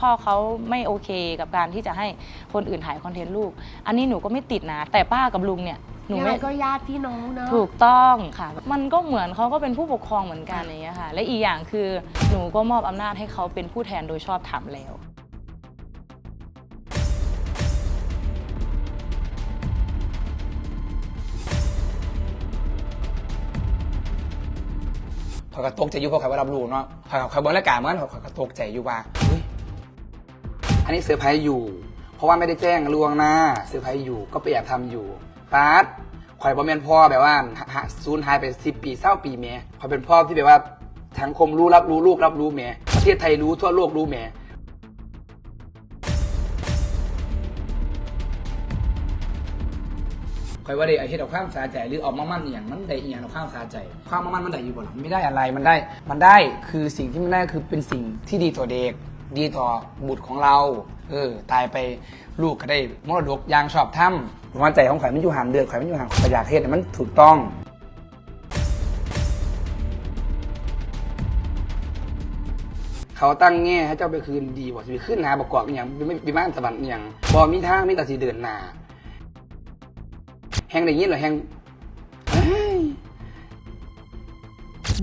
พ่อเขาไม่โอเคกับการที่จะให้คนอื่นถ่ายคอนเทนต์ลูก อันนี้หนูก็ไม่ติดนะ แต่ป้ากับลุงเนี่ยหนูยังไงไม่ ก็ญาติพี่น้องเนอะ ถูกต้องค่ะ มันก็เหมือนเขาก็เป็นผู้ปกครองเหมือนกันอย่างเงี้ยค่ะ และอีกอย่างคือหนูก็มอบอำนาจให้เขาเป็นผู้แทนโดยชอบธรรมแล้วข่อยก็ตกใจอยู่เพราะข่อยว่ารับรู้เนาะข่อยข่อยเบิ่งรายการเหมือนข่อยก็ตกใจอยู่ว่าเฮ้ยอั นนี้เซอร์ไพรส์อยู่ เพราะว่าไม่ได้แจ้งล่วงหน้าเซอร์ไพรส์อยู่ก็ไปแอบทำอยู่ปาร์ตข่อยบ่แม่นพ่อแบบว่าหาสูญหายไปสิปีเศร้าปีแม่ข่อยเป็นพ่อที่แบบว่าสังคมรู้รับรู้ลูกรับรู้แม่ประเทศไทยรู้ทั่วโลกรู้แม่ข่อยว่าได้ไอาเฮ็ดเอาความสาใจหรือออกมามั่นอย่างมันได้อหย่างเอาความสาใจ ความมั่นมันได้อยู่บ่ล่ะไม่ได้อะไรมันได้ มันได้คือสิ่งที่มันได้คือเป็นสิ่งที่ดีต่อเด็ก ดีต่อบุตรของเรา เออ ตายไปลูกก็ได้มรดกอย่างชอบธรรมหัวใจของข่อยมันอยู่หันเดือดข่อยมันอยู่หันข่อยอยากเฮ็ดให้มันถูกต้องเขาตั้งแง่ให้เจ้าไปคืนดีบ่สิขึ้นหาประกอบอย่างไม่ไปบ้านสวรรค์อย่างบ่มีทางมีแต่สิเดินนาแฮงได้ยินเหรอแฮงเฮ้ย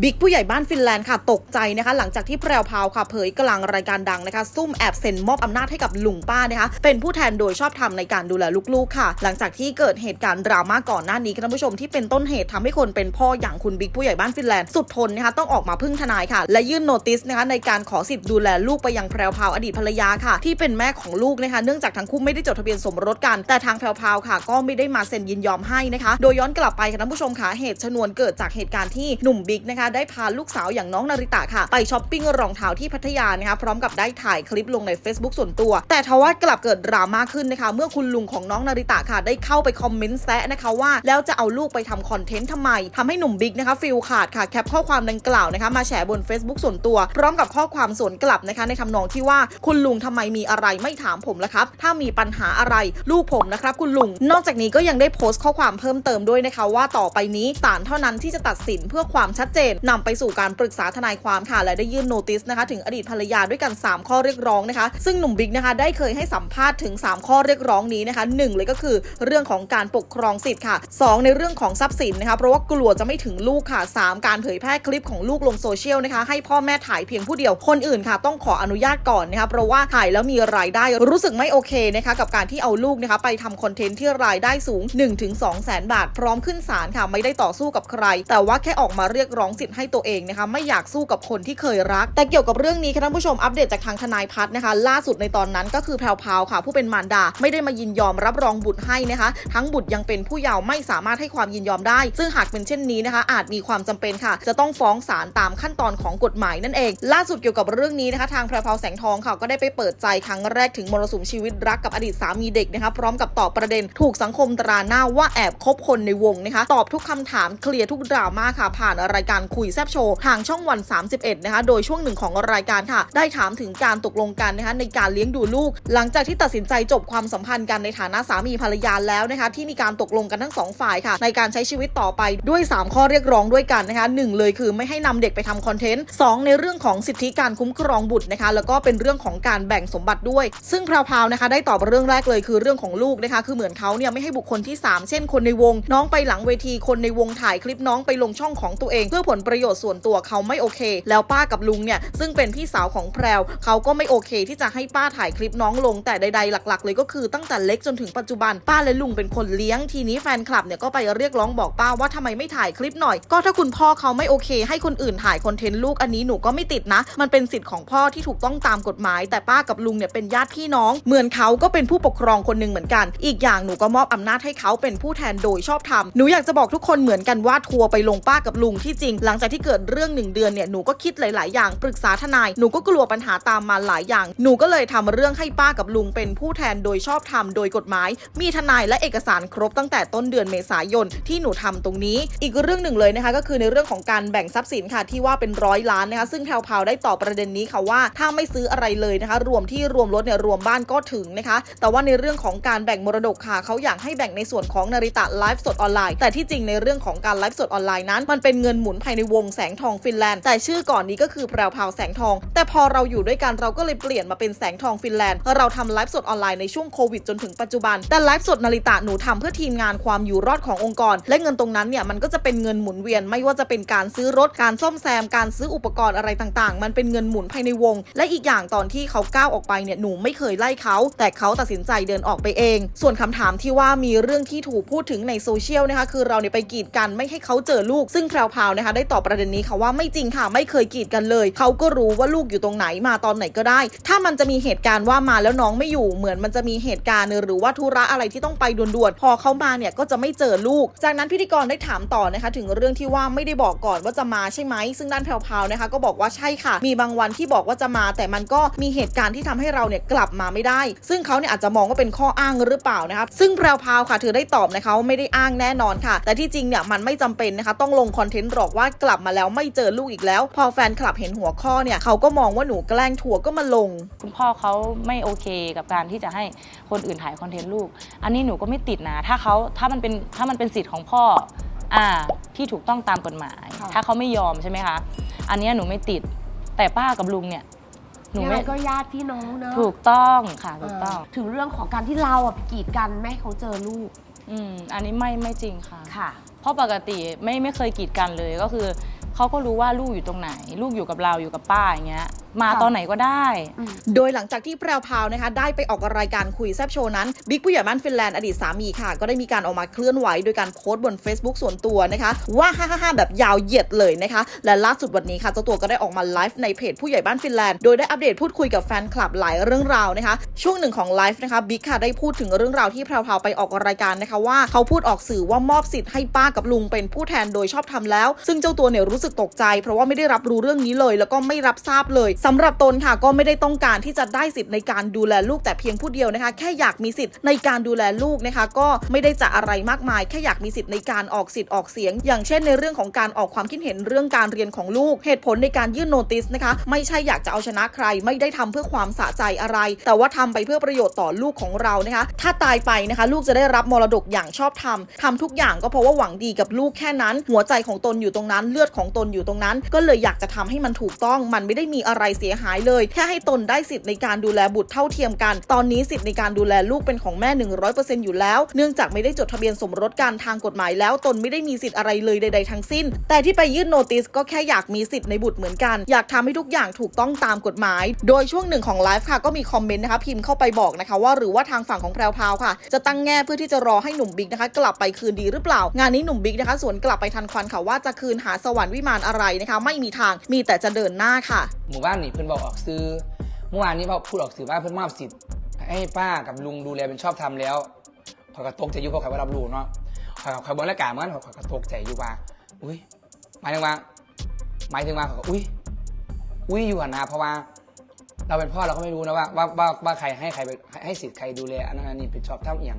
บิ๊กผู้ใหญ่บ้านฟินแลนด์ค่ะตกใจนะคะ หลังจากที่แพรวพาวค่ะเผยกลางรายการดังนะคะ ซุ่มแอบเซ็นมอบอำนาจให้กับลุงป้านะคะ เป็นผู้แทนโดยชอบธรรมในการดูแลลูกๆค่ะ หลังจากที่เกิดเหตุการณ์ดราม่าก่อนหน้านี้ค่ะท่านผู้ชมที่เป็นต้นเหตุทำให้คนเป็นพ่ออย่างคุณบิ๊กผู้ใหญ่บ้านฟินแลนด์สุดทนนะคะต้องออกมาพึ่งทนายค่ะ และยื่นโนติสนะคะในการขอสิทธิ์ดูแลลูกไปยังแพรวพาวอดีตภรรยาค่ะ ที่เป็นแม่ของลูกนะคะเนื่องจากทั้งคู่ไม่ได้จดทะเบียนสมรสกัน แต่ทางแพรวพาวค่ะ ก็ไม่ได้มาเซ็นยินยอมให้นะคะ โดยย้อนกลับไปค่ะท่านผู้ชมค่ะเหตุชนวนเกิดจากเหตุการณ์ที่หนุ่มบิ๊กนะคะได้พาลูกสาวอย่างน้องนาริตะค่ะ ไปช้อปปิ้งรองเท้าที่พัทยานะคะพร้อมกับได้ถ่ายคลิปลงใน Facebook ส่วนตัว แต่ทว่ากลับเกิดดราม่าขึ้นนะคะ เมื่อคุณลุงของน้องนาริตะค่ะ ได้เข้าไปคอมเมนต์แซะนะคะว่า แล้วจะเอาลูกไปทำคอนเทนต์ทำไมทำให้หนุ่มบิ๊กนะคะฟิลขาดค่ะแคปข้อความดังกล่าวนะคะมาแชร์บน Facebook ส่วนตัว พร้อมกับข้อความสวนกลับนะคะในทำนองที่ว่าคุณลุงทำไมมีอะไรไม่ถามผมละครับ ถ้ามีปัญหาอะไรลูกผมนะครับคุณลุง นอกจากนี้ก็ยังได้โพสต์ข้อความเพิ่มเติมด้วยนะคะว่าต่อไปนี้ศาลเท่านั้นที่จะตัดสินเพื่อความชัดเจนนำไปสู่การปรึกษาทนายความค่ะ และได้ยื่นโนติสนะคะ ถึงอดีตภรรยาด้วยกัน 3 ข้อเรียกร้องนะคะ ซึ่งหนุ่มบิ๊กนะคะได้เคยให้สัมภาษณ์ถึง 3 ข้อเรียกร้องนี้นะคะหนึ่งเลยก็คือเรื่องของการปกครองสิทธิ์ค่ะ 2 ในเรื่องของทรัพย์สินนะคะเพราะว่ากลัวจะไม่ถึงลูกค่ะ 3 การเผยแพร่คลิปของลูกลงโซเชียลนะคะให้พ่อแม่ถ่ายเพียงผู้เดียวคนอื่นค่ะ ต้องขออนุญาตก่อนนะคะเพราะว่าถ่ายแล้วมีรายได้รู้สึกไม่โอเคนะคะกับการที่เอาลูกนะคะไปทำคอนเทนต์ที่รายได้สูง 1-2 แสนบาท พร้อมขึ้นศาลค่ะไม่ได้ต่อสู้กับใคร แต่ว่าแค่ออกมาเรียกร้องสิทธิให้ตัวเองนะคะไม่อยากสู้กับคนที่เคยรัก แต่เกี่ยวกับเรื่องนี้ค่ะท่านผู้ชมอัปเดตจากทางทนายพัฒน์นะคะ ล่าสุดในตอนนั้นก็คือแพรวพราวค่ะ ผู้เป็นมารดาไม่ได้มายินยอมรับรองบุตรให้นะคะ ทั้งบุตรยังเป็นผู้เยาว์ไม่สามารถให้ความยินยอมได้ ซึ่งหากเป็นเช่นนี้นะคะ อาจมีความจำเป็นค่ะ จะต้องฟ้องศาลตามขั้นตอนของกฎหมายนั่นเอง ล่าสุดเกี่ยวกับเรื่องนี้นะคะทางแพรวแสงทองค่ะก็ได้ไปเปิดใจครั้งแรกถึงมรสุมชีวิตรักกับอดีตสามีเด็กนะคะพร้อมกับตอบประเด็นถูกสังคมตราหน้าว่าแอบคบคนในวงนะคะตอบทุกคำถามเคลียร์ทุกดราม่าค่ะผ่านรายการคุยแซบโชว์ทางช่องวัน 31 นะคะ โดยช่วงหนึ่งของรายการค่ะ ได้ถามถึงการตกลงกันนะคะในการเลี้ยงดูลูก หลังจากที่ตัดสินใจจบความสัมพันธ์กันในฐานะสามีภรรยาแล้วนะคะที่มีการตกลงกันทั้งสองฝ่ายค่ะ ในการใช้ชีวิตต่อไปด้วย 3 ข้อเรียกร้องด้วยกันนะคะหนึ่งเลยคือไม่ให้นำเด็กไปทำคอนเทนต์สองในเรื่องของสิทธิการคุ้มครองบุตรนะคะ แล้วก็เป็นเรื่องของการแบ่งสมบัติด้วย ซึ่งพราวๆนะคะ ได้ตอบเรื่องแรกเลยคือเรื่องของลูกนะคะ คือเหมือนเขาเนี่ยไม่ให้บุคคลที่ 3 เช่น คนในวง น้องไปหลังเวทีคนในวงถ่ายคลิปน้องไปลงช่องของตัวเอง เพื่อผลประโยชน์ส่วนตัวเขาไม่โอเค แล้วป้ากับลุงเนี่ยซึ่งเป็นพี่สาวของแพรวเขาก็ไม่โอเค ที่จะให้ป้าถ่ายคลิปน้องลง แต่ใดๆหลัก ๆ เลยก็คือตั้งแต่เล็กจนถึงปัจจุบันป้าและลุงเป็นคนเลี้ยงทีนี้แฟนคลับเนี่ยก็ไปเรียกร้องบอกป้าว่าทำไมไม่ถ่ายคลิปหน่อย ก็ถ้าคุณพ่อเขาไม่โอเค ให้คนอื่นถ่ายคอนเทนต์ลูกอันนี้หนูก็ไม่ติดนะ มันเป็นสิทธิ์ของพ่อที่ถูกต้องตามกฎหมาย แต่ป้ากับลุงเนี่ยเป็นญาติพี่น้อง เหมือนเขาก็เป็นผู้ปกครองคนหนึ่งเหมือนกัน อีกอย่างหนูก็มอบอำนาจให้เขาเป็นผู้แทนโดยชอบธรรมหนูอยากจะบอกทุกคนเหมือนกันว่าทัวร์ไปลงป้ากับลุงที่จริงหลังจากที่เกิดเรื่องหนึ่งเดือนเนี่ยหนูก็คิดหลาย ๆ อย่างปรึกษาทนายหนูก็กลัวปัญหาตามมาหลายอย่าง หนูก็เลยทำเรื่องให้ป้ากับลุงเป็นผู้แทนโดยชอบธรรมโดยกฎหมาย มีทนายและเอกสารครบตั้งแต่ต้นเดือนเมษายนที่หนูทำตรงนี้ อีกเรื่องหนึ่งเลยนะคะก็คือในเรื่องของการแบ่งทรัพย์สินค่ะที่ว่าเป็นร้อยล้านนะคะซึ่งแพรวพาวได้ตอบประเด็นนี้ค่ะว่า ถ้าไม่ซื้ออะไรเลยนะคะ รวมที่รวมรถเนี่ยรวมบ้านก็ถึงนะคะ แต่ว่าในเรื่องของการแบ่งมรดกค่ะเขาอยากให้แบ่งในส่วนของนาริตะไลฟ์สดออนไลน์แต่ที่จริงในเรื่องของการไลฟ์สดออนไลน์นั้นมันเป็นเงินหมุนภายในวงแสงทองฟินแลนด์ แต่ชื่อก่อนนี้ก็คือแพรวพราวแสงทอง แต่พอเราอยู่ด้วยกันเราก็เลยเปลี่ยนมาเป็นแสงทองฟินแลนด์ เราทำไลฟ์สดออนไลน์ในช่วงโควิดจนถึงปัจจุบัน แต่ไลฟ์สดนาริตะหนูทำเพื่อทีมงานความอยู่รอดขององค์กร และเงินตรงนั้นเนี่ยมันก็จะเป็นเงินหมุนเวียน ไม่ว่าจะเป็นการซื้อรถ การซ่อมแซม การซื้ออุปกรณ์อะไรต่างๆ มันเป็นเงินหมุนภายในวง และอีกอย่างตอนที่เขาก้าวออกไปเนี่ยหนูไม่เคยไล่เขา แต่เขาตัดสินใจเดินออกไปเอง ส่วนคำถามที่ว่ามีเรื่องที่ถูกพูดถึงในโซเชียลนะคะคือเราเนี่ยไปกีดกันไม่ให้เขาเจอลูก ซึ่งแพรวๆนะคะได้ตอบประเด็นนี้ค่ะว่าไม่จริงค่ะไม่เคยกีดกันเลย เขาก็รู้ว่าลูกอยู่ตรงไหนมาตอนไหนก็ได้ ถ้ามันจะมีเหตุการณ์ว่ามาแล้วน้องไม่อยู่เหมือนมันจะมีเหตุการณ์หรือว่าธุระอะไรที่ต้องไปด่วนๆพอเขามาเนี่ยก็จะไม่เจอลูก จากนั้นพิธีกรได้ถามต่อนะคะ ถึงเรื่องที่ว่าไม่ได้บอกก่อนว่าจะมาใช่ไหมซึ่งด้านแพรวๆนะคะก็บอกว่าใช่ค่ะ มีบางวันที่บอกว่าจะมา แต่มันก็มีเหตุการณ์ที่ทำให้เราเนี่ยกลับมาไม่ได้ ซึ่งเขาเนี่ยอาจจะมองว่าเป็นข้ออ้างหรือเปล่านะคะซึ่งแพรวๆค่ะเธอได้ตอบนะคะว่าไม่ได้อ้างแน่นอนค่ะ แต่ที่จริงเนี่ยมันไม่จำเป็นนะคะต้องลงคอนเทนต์หรอกว่ากลับมาแล้วไม่เจอลูกอีกแล้ว พอแฟนคลับเห็นหัวข้อเนี่ยเขาก็มองว่าหนูแกล้งทัวร์ก็มาลง คุณพ่อเขาไม่โอเคกับการที่จะให้คนอื่นถ่ายคอนเทนต์ลูก อันนี้หนูก็ไม่ติดนะถ้าเขาถ้ามันเป็นถ้ามันเป็นสิทธิ์ของพ่ออ่าที่ถูกต้องตามกฎหมายค่ะถ้าเขาไม่ยอมใช่ไหมคะ อันเนี้ยหนูไม่ติดแต่ป้ากับลุงเนี่ยหนูยังไม่ไงก็ญาติพี่น้องเนอะถูกต้องค่ะถูกต้องเถึงเรื่องของการที่เราอะไปกีดกันไม่ให้เขาเจอลูก อืมอันนี้ไม่ไม่จริงค่ะค่ะเพ ราะปกติไม่ไม่เคยกีดกันเลยก็คือเขาก็รู้ว่าลูกอยู่ตรงไหน ลูกอยู่กับเราอยู่กับป้าอย่างเงี้ยมาค่ะตอนไหนก็ได้ โดยหลังจากที่แพรวพราวนะคะได้ไปออกรายการคุยแซบโชว์นั้นบิ๊กผู้ใหญ่บ้านฟินแลนด์อดีตสามีค่ะ ก็ได้มีการออกมาเคลื่อนไหวโดยการโพสต์บน Facebook ส่วนตัวนะคะ ว่าฮ่าๆๆแบบยาวเหยียดเลยนะคะ และล่าสุดวันนี้ค่ะเจ้าตัวก็ได้ออกมาไลฟ์ในเพจผู้ใหญ่บ้านฟินแลนด์โดยได้อัปเดตพูดคุยกับแฟนคลับหลายเรื่องราวนะคะ ช่วงหนึ่งของไลฟ์นะคะบิ๊กค่ะได้พูดถึงเรื่องราวที่แพรวพราวไปออกรายการนะคะว่าเขาพูดออกสื่อว่ามอบสิทธิ์ให้ป้ากับลุงเป็นผู้แทนโดยชอบทำแล้ว ซึ่งเจ้าตัวเนี่ยรู้สึกตกใจ เพราะว่าไม่ได้รับรู้เรื่องนี้เลย แล้วก็ไม่รับทราบเลยสำหรับตนค่ะก็ไม่ได้ต้องการที่จะได้สิทธิ์ในการดูแลลูกแต่เพียงผู้เดียวนะคะ แค่อยากมีสิทธิ์ในการดูแลลูกนะคะ ก็ไม่ได้จะอะไรมากมาย แค่อยากมีสิทธิ์ในการออกสิทธิ์ออกเสียง อย่างเช่นในเรื่องของการออกความคิดเห็นเรื่องการเรียนของลูก เหตุผลในการยื่นโนติสนะคะ ไม่ใช่อยากจะเอาชนะใคร ไม่ได้ทำเพื่อความสะใจอะไร แต่ว่าทำไปเพื่อประโยชน์ต่อลูกของเรานะคะ ถ้าตายไปนะคะ ลูกจะได้รับมรดกอย่างชอบธรรมทำทุกอย่างก็เพราะว่าหวังดีกับลูกแค่นั้น หัวใจของตนอยู่ตรงนั้น เลือดของตนอยู่ตรงนั้น ก็เลยอยากจะทำให้มันถูกต้อง มันไม่ได้มีอะไรเสียหายเลย แค่ให้ตนได้สิทธิ์ในการดูแลบุตรเท่าเทียมกัน ตอนนี้สิทธิ์ในการดูแลลูกเป็นของแม่ 100%อยู่แล้ว เนื่องจากไม่ได้จดทะเบียนสมรสกันทางกฎหมายแล้ว ตนไม่ได้มีสิทธิ์อะไรเลยใด ๆ ทั้งสิ้น แต่ที่ไปยื่นโนติสก็แค่อยากมีสิทธิ์ในบุตรเหมือนกัน อยากทำให้ทุกอย่างถูกต้องตามกฎหมาย โดยช่วงหนึ่งของไลฟ์ค่ะก็มีคอมเมนต์นะคะพิมพ์เข้าไปบอกนะคะว่าหรือว่าทางฝั่งของแพรวพาวค่ะ จะตั้งแง่เพื่อที่จะรอให้หนุ่มบิ๊กนะคะกลับไปคืนดีหรือเปล่า งานนี้หนุ่มบิ๊กนะคะสวนกลับไปทันควันค่ะว่าจะคืนหาสวรรค์วิมานอะไรนะคะไม่มีทางมีแต่จะเดินหน้าค่ะหมู่บ้านนี่เพื่อนบอกออกซื้อเมื่อวานนี้เขาพูดออกสื่อว่าเพื่อนมอบสิทธิ์ให้ป้ากับลุงดูแลเป็นชอบทำแล้วขอยกระตกใจอยู่เพราะขอยว่ารับรู้เนาะขอยขอยบนราการเหมือนขอยกระตกใจอยู่ว่า อุ้ยหมายถึงว่าหมายถึงว่าขอยก็อุ้ยอุ้ยอยู่หันนะเพราะว่า เราเป็นพ่อเราก็ไม่รู้นะว่าว่าว่าว่าใครให้ใครไปให้สิทธิ์ใครดูแลอันนั้นอันนี้เป็นชอบทำเอียง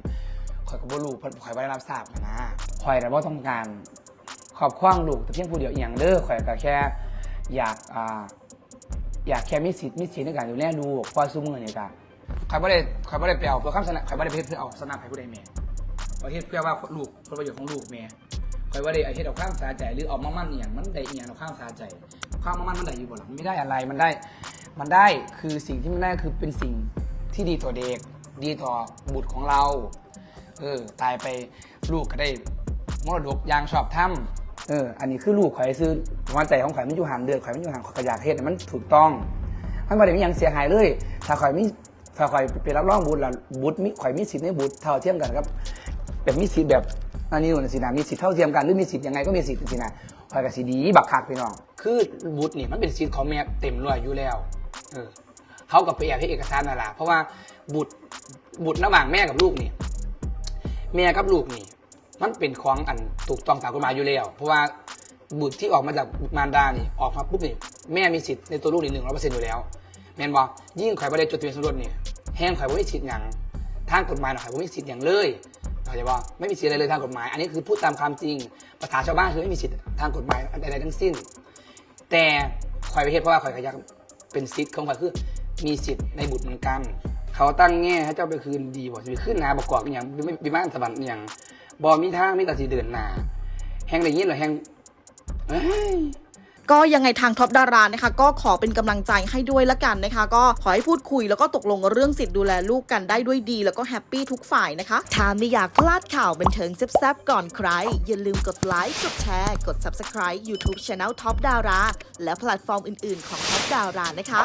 ขอยก็บ่รู้เพิ่นขอยบ่ได้รับทราบนะขอยแต่ว่าต้องการขอบคว้างลูกแต่เพียงผู้เดียวเอียงเด้อข่อยก็แค่ อยากอ่า อยากแค่มีสิทธิ์มีสิทธิ์ในการดูแลลูกเพราะซุมือเนี่ยจ้ะข่อยบ่ได้ข่อยบ่ได้ไปเอาเพื่อคำสนับข่อยบ่ได้เฮ็ดเพื่อเอาสนับให้ผู้ใดแม่ประเทศเพื่อว่าลูกผลประโยชน์ของลูกแม่ข่อยบ่ได้เอเฮ็ดเอาข้ามสาใจหรือเอามามั่นเอียงมันได้เอียงเอาข้ามสาใจข้ามมามั่นมันได้อยู่บ่ล่ะมันไม่ได้อะไรมันได้ มันได้คือสิ่งที่มันได้คือเป็นสิ่งที่ดีต่อเด็ก ดีต่อบุตรของเราเออตายไปลูกก็ได้มรดกอยางชอบทำ เออ อันนี้คือลูกข่อยซื้อหัวใจของข่อยมันอยู่ห่างเดือดข่อยมันอยู่ห่างข่อยก็อยากเฮ็ดให้มันถูกต้องมันไม่ได้มีหยังเสียหายเลย ถ้าข่อยมีถ้าข่อยไปรับรองบุตรละบุตรมีข่อยมีสิทธิ์ในบุตรเท่าเทียมกันครับแบบมีสิทธิ์แบบอันนี้หนู่นสินะมีสิทธิ์เท่าเทียมกันหรือมีสิทธิ์ยังไงก็มีสิทธิ์สินะข่อยก็สิดีบักคักพี่น้อง คือบุตรนี่มันเป็นสิทธิ์ของแม่เต็มร้อยอยู่แล้ว เออ เขากับไปแอบให้เอกสารนั่นแหละเพราะว่าบุตรบุตรระหว่างแม่กับลูกนี่แม่กับลูกนี่ มันเป็นของอันถูกต้องตามกฎหมายอยู่แล้ว เพราะว่าบุตรที่ออกมาจากมารดานี่ออกมาปุ๊บนี่แม่มีสิทธิ์ในตัวลูกนี่หนึ่งร้อยเปอร์เซ็นต์อยู่แล้วแม่นบอกยิ่งข่อยประเด็จดทะเบียนสมรสนี่แห้งข่อยไม่มีสิทธิ์อย่างทางกฎหมายหนะข่อยไม่มีสิทธิ์อย่างเลยเข้าใจบ่ไม่มีสิทธิ์อะไรเลยทางกฎหมาย อันนี้คือพูดตามความจริงภาษาชาวบ้านคือไม่มีสิทธิ์ทางกฎหมายใดๆทั้งสิ้น แต่ข่อยไปเฮ็ดเพราะว่าข่อยขยักเป็นสิทธิ์ของข่อยคือมีสิทธิ์ในบุตรเหมือนกัน เขาตั้งแง่ให้เจ้าไปคืนดีบ่สิไปขึ้นหนาประกอบอย่างวิมานสวรรค์อย่าง บ่มีทางมีแต่สิเดินหนาแห่งได้ยินหรอแหงเอ้ย ก็ยังไงทางท็อปดารานะคะ ก็ขอเป็นกำลังใจให้ด้วยละกันนะคะ ก็ขอให้พูดคุยแล้วก็ตกลงเรื่องสิทธิ์ดูแลลูกกันได้ด้วยดี แล้วก็แฮปปี้ทุกฝ่ายนะคะ ถ้าไม่อยากพลาดข่าวบันเทิงแซ่บๆก่อนใคร อย่าลืมกดไลค์กดแชร์กด Subscribe YouTube Channel Top Dara และแพลตฟอร์มอื่นๆของ Top Dara นะคะ